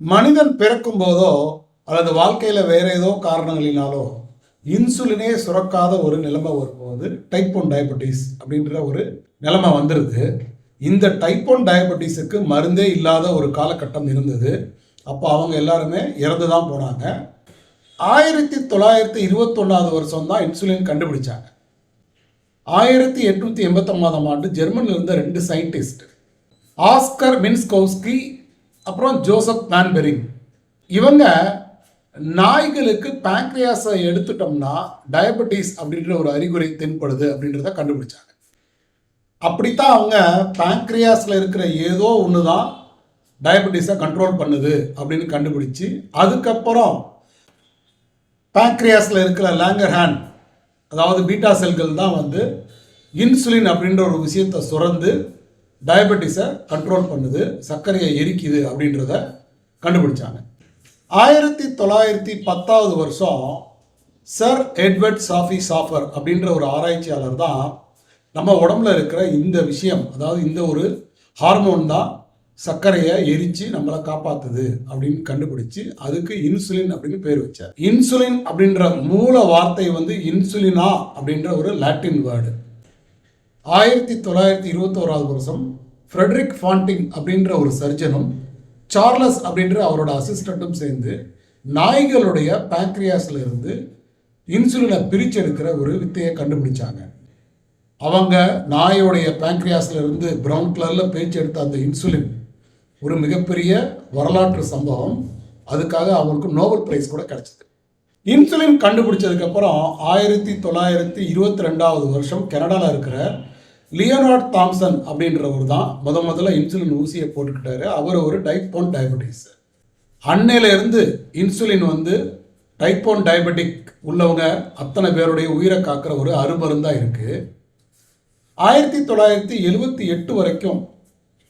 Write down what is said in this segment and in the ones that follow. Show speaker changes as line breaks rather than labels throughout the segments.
மனிதன் பிறக்கும் போதோ அல்லது வாழ்க்கையில் வேற ஏதோ காரணங்களினாலோ இன்சுலினே சுரக்காத ஒரு நிலைமை வரும்போது டைப் ஒன் டயபெட்டிஸ் அப்படின்ற ஒரு நிலைமை வந்துடுது இந்த டைப் ஒன் டயபெட்டிஸுக்கு மருந்தே இல்லாத ஒரு காலகட்டம் இருந்தது. அப்போ அவங்க எல்லாருமே இறந்து தான் போனாங்க. ஆயிரத்தி தொள்ளாயிரத்தி இருபத்தொன்னாவது வருஷம் தான் இன்சுலின் கண்டுபிடிச்சாங்க. ஆயிரத்தி எட்நூற்றி எண்பத்தொம்பதாம் ஆண்டு ஜெர்மனில் இருந்த ரெண்டு சயின்டிஸ்ட் ஆஸ்கர் மின்ஸ்கோவ்ஸ்கி அப்புறம் ஜோசப் மேன்பெரிங் இவங்க நாய்களுக்கு பேங்க்ரியாஸை எடுத்துட்டோம்னா டயபெட்டிஸ் அப்படின்ற ஒரு அறிகுறி தென்படுது அப்படின்றத கண்டுபிடிச்சாங்க. அப்படித்தான் அவங்க பேங்க்ரியாஸில் இருக்கிற ஏதோ ஒன்று தான் டயபெட்டிஸை கண்ட்ரோல் பண்ணுது அப்படின்னு கண்டுபிடிச்சு அதுக்கப்புறம் பேங்க்ரியாஸில் இருக்கிற லேங்கர் ஹேண்ட் அதாவது பீட்டா செல்கள் தான் வந்து இன்சுலின் அப்படின்ற ஒரு விஷயத்தை சுரந்து டயபெட்டிஸை கண்ட்ரோல் பண்ணுது சர்க்கரையை எரிக்குது அப்படின்றத கண்டுபிடிச்சாங்க. ஆயிரத்தி தொள்ளாயிரத்தி பத்தாவது வருஷம் சர் எட்வர்ட் சாஃபி சாஃபர் அப்படின்ற ஒரு ஆராய்ச்சியாளர் தான் நம்ம உடம்புல இருக்கிற இந்த விஷயம் அதாவது இந்த ஒரு ஹார்மோன் தான் சர்க்கரையை எரித்து நம்மளை காப்பாத்துது அப்படின்னு கண்டுபிடிச்சு அதுக்கு இன்சுலின் அப்படின்னு பேர் வச்சார். இன்சுலின் அப்படின்ற மூல வார்த்தை வந்து இன்சுலினா அப்படின்ற ஒரு லாட்டின் வேர்டு ஆயிரத்தி தொள்ளாயிரத்தி இருபத்தோராவது வருஷம் ஃப்ரெட்ரிக் ஃபாண்டிங் அப்படின்ற ஒரு சர்ஜனும் சார்லஸ் அப்படின்ற அவரோட அசிஸ்டண்ட்டும் சேர்ந்து நாய்களுடைய பேங்க்ரியாஸில் இருந்து இன்சுலினை பிரிச்செடுக்கிற ஒரு வித்தையை கண்டுபிடிச்சாங்க. அவங்க நாயோடைய பேங்க்ரியாஸில் இருந்து ப்ரௌன் கலரில் பிரிச்செடுத்த அந்த இன்சுலின் ஒரு மிகப்பெரிய வரலாற்று சம்பவம். அதுக்காக அவங்களுக்கு நோபல் பிரைஸ் கூட கிடச்சிது. இன்சுலின் கண்டுபிடிச்சதுக்கப்புறம் ஆயிரத்தி தொள்ளாயிரத்தி இருபத்தி ரெண்டாவது வருஷம் கனடாவில் இருக்கிற லியோனார்ட் தாம்சன் அப்படின்றவர் தான் முத முதல்ல இன்சுலின் ஊசியை போட்டுக்கிட்டாரு. அவர் ஒரு டைப் ஒன் டயபெட்டிஸ் அன்னையிலேருந்து இன்சுலின் வந்து டைப் ஒன் டயபெட்டிக் உள்ளவங்க அத்தனை பேருடைய உயிரை காக்கிற ஒரு அருமருந்தாக இருக்குது ஆயிரத்தி தொள்ளாயிரத்தி எழுபத்தி எட்டு வரைக்கும்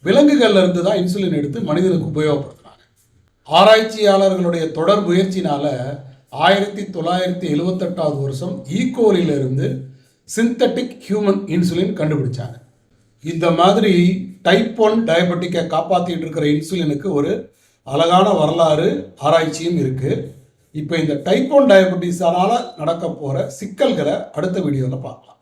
விலங்குகள்ல இருந்து தான் இன்சுலின் எடுத்து மனிதனுக்கு உபயோகப்படுத்துகிறாங்க ஆராய்ச்சியாளர்களுடைய தொடர் முயற்சினால ஆயிரத்தி தொள்ளாயிரத்தி எழுவத்தெட்டாவது வருஷம் ஈகோலிலிருந்து சிந்தட்டிக் ஹியூமன் இன்சுலின் கண்டுபிடிச்சாங்க. இந்த மாதிரி டைப் ஒன் டயபெட்டிக்கை காப்பாற்றிட்டு இருக்கிற இன்சுலினுக்கு ஒரு அழகான வரலாறு ஆராய்ச்சியும் இருக்குது இப்போ இந்த டைப் ஒன் டயபெட்டிஸால நடக்க போகிற சிக்கல்களை அடுத்த வீடியோவில் பார்க்கலாம்.